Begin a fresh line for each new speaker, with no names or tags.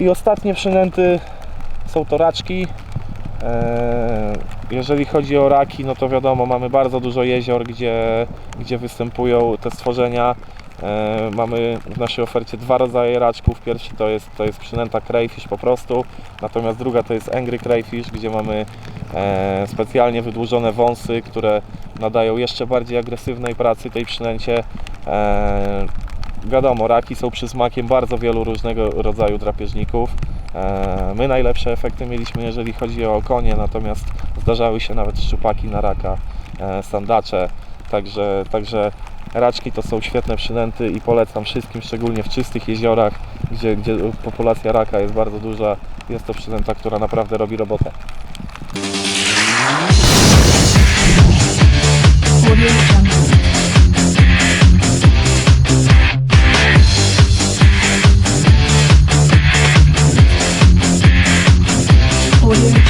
I ostatnie przynęty są to raczki. E, Jeżeli chodzi o raki, no to wiadomo, mamy bardzo dużo jezior, gdzie, gdzie występują te stworzenia. E, Mamy w naszej ofercie dwa rodzaje raczków. Pierwszy to jest, to jest przynęta crayfish po prostu, natomiast druga to jest angry crayfish, gdzie mamy e, specjalnie wydłużone wąsy, które nadają jeszcze bardziej agresywnej pracy tej przynęcie. Wiadomo, raki są przysmakiem bardzo wielu różnego rodzaju drapieżników. E, My najlepsze efekty mieliśmy, jeżeli chodzi o konie, natomiast zdarzały się nawet szczupaki na raka, e, sandacze, także, także raczki to są świetne przynęty i polecam wszystkim, szczególnie w czystych jeziorach, gdzie, gdzie populacja raka jest bardzo duża. Jest to przynęta, która naprawdę robi robotę.
was